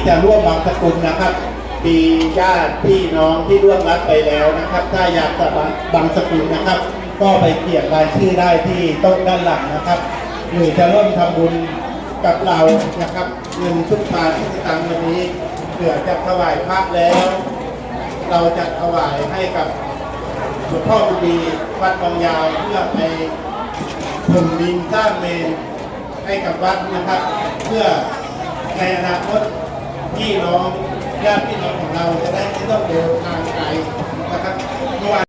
ที่จะร่วมบางสกุลนะครับมีญาติพี่น้องที่ร่วมรับไปแล้วนะครับ ถ้าอยากจะบางบางสกุลนะครับ ก็ไปเขียนรายชื่อได้ที่โต๊ะด้านหลังนะครับหรือจะร่วมทำบุญกับเรานะครับเงินทุกบาททุกตังค์วันนี้เผื่อจะถวายพระแล้ว เราจะถวายให้กับหลวงพ่อบุดีวัดบางยาวเพื่อไปถมดินสร้างเมนให้กับวัดนะครับ เพื่อในอนาคต พี่น้องญาติพี่น้องของเราจะได้ไม่ต้องเดินทางไกลนะครับเมื่อวาน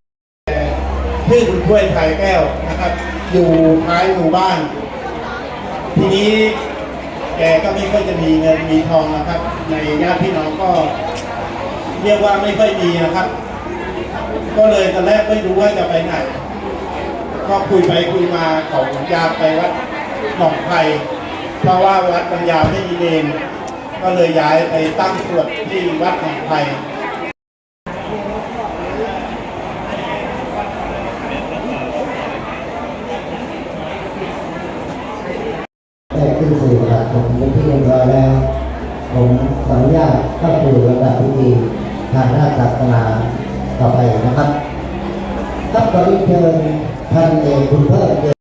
ชื่อคุณถ้วยไผ่แก้วนะครับ อยู่ท้ายหมู่บ้าน ทีนี้แกก็ไม่ค่อยจะมีเงินมีทองนะครับ ในญาติพี่น้องก็ เรียกว่าไม่ค่อยมีนะครับ ก็เลยตอนแรกไม่รู้ว่าจะไปไหน ก็คุยไปคุยมาขาอยากไปวัดหนองไผ่เพราะว่าวัดบางยาวไม่มีเนน ก็เลยย้ายไปตั้งสวดที่วัดหนองไผ่ได้ขึ้นสู่ระดับผมเป็นที่เรียบร้อยแล้ว ผมขออนุญาตเข้าสู่ระดับพิธีทางด้านศาสนาต่อไปนะครับ ครับขอเรียนเชิญท่านเอกคุณเพิ่มเติม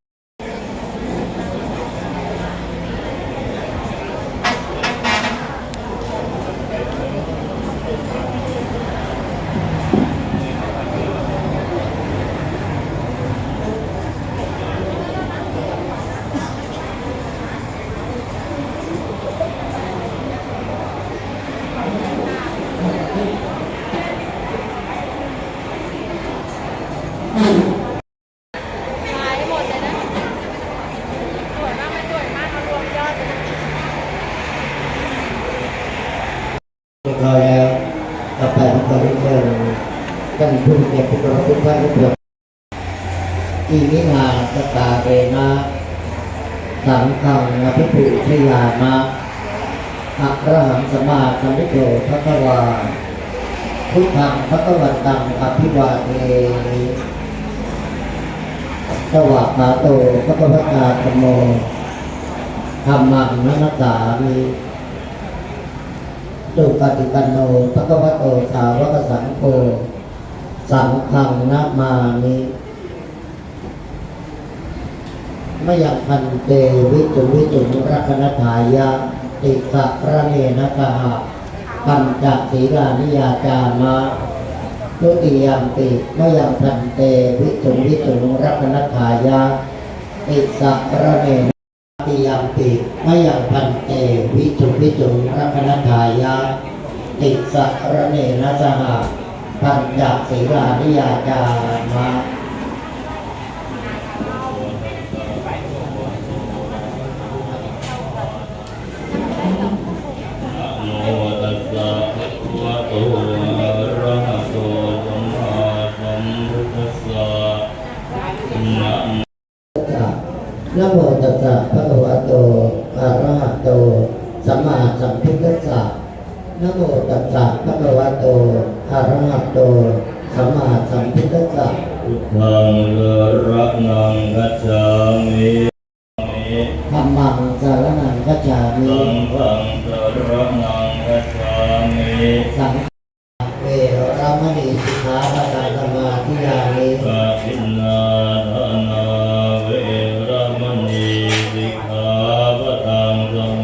ขายหมดเลยนะ สวยมากมันสวยมากมันรวมยอดเลย เรียบร้อยแล้วต่อไปผมขอเรียนเชิญท่านผู้เกียรติผู้กรพทุกท่านทุกคนอีนินาสตาเรนะสังฆังอภิปุชยามะอัครหังสมาสัมพุทโธพระกวาพุทธังพระกวันตังอภิวาเทสวากขาโตพระกวตาธรรมโมธรรมังนันสามิ สุปฏิปันโนภะคะวะโตสาวกสังโฆสังฆังนามามิมยังพันเตวิจุวิจุรักนถายะติสะระเนนะกหะปัญจศีลานิยาจามะทุติยมปิมยังพันเตวิจุวิจุรักนถายะติสะระเน ติยัมปิมยังพันเตวิจุวิจุรักนัทายะติสระเนนะสหปัญจศีลานิยาจามา นะโมตัสสะภะคะวะโตอะระหะโต สัมมาสัมพุทธัสสะนะโมตัสสะภะคะวะโตอะระหะโต สัมมาสัมพุทธัสสะพุทธังเลระนังกัจฉามิธัมมังสารนังกัจฉามิสังฆังสรนังกัจฉามิสังฆั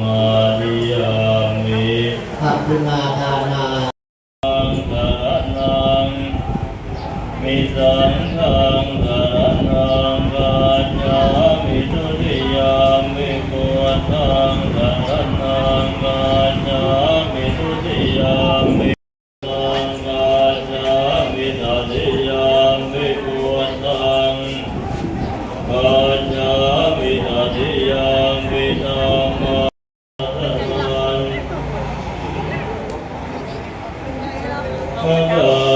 มาริยามิอัปปิมา Oh.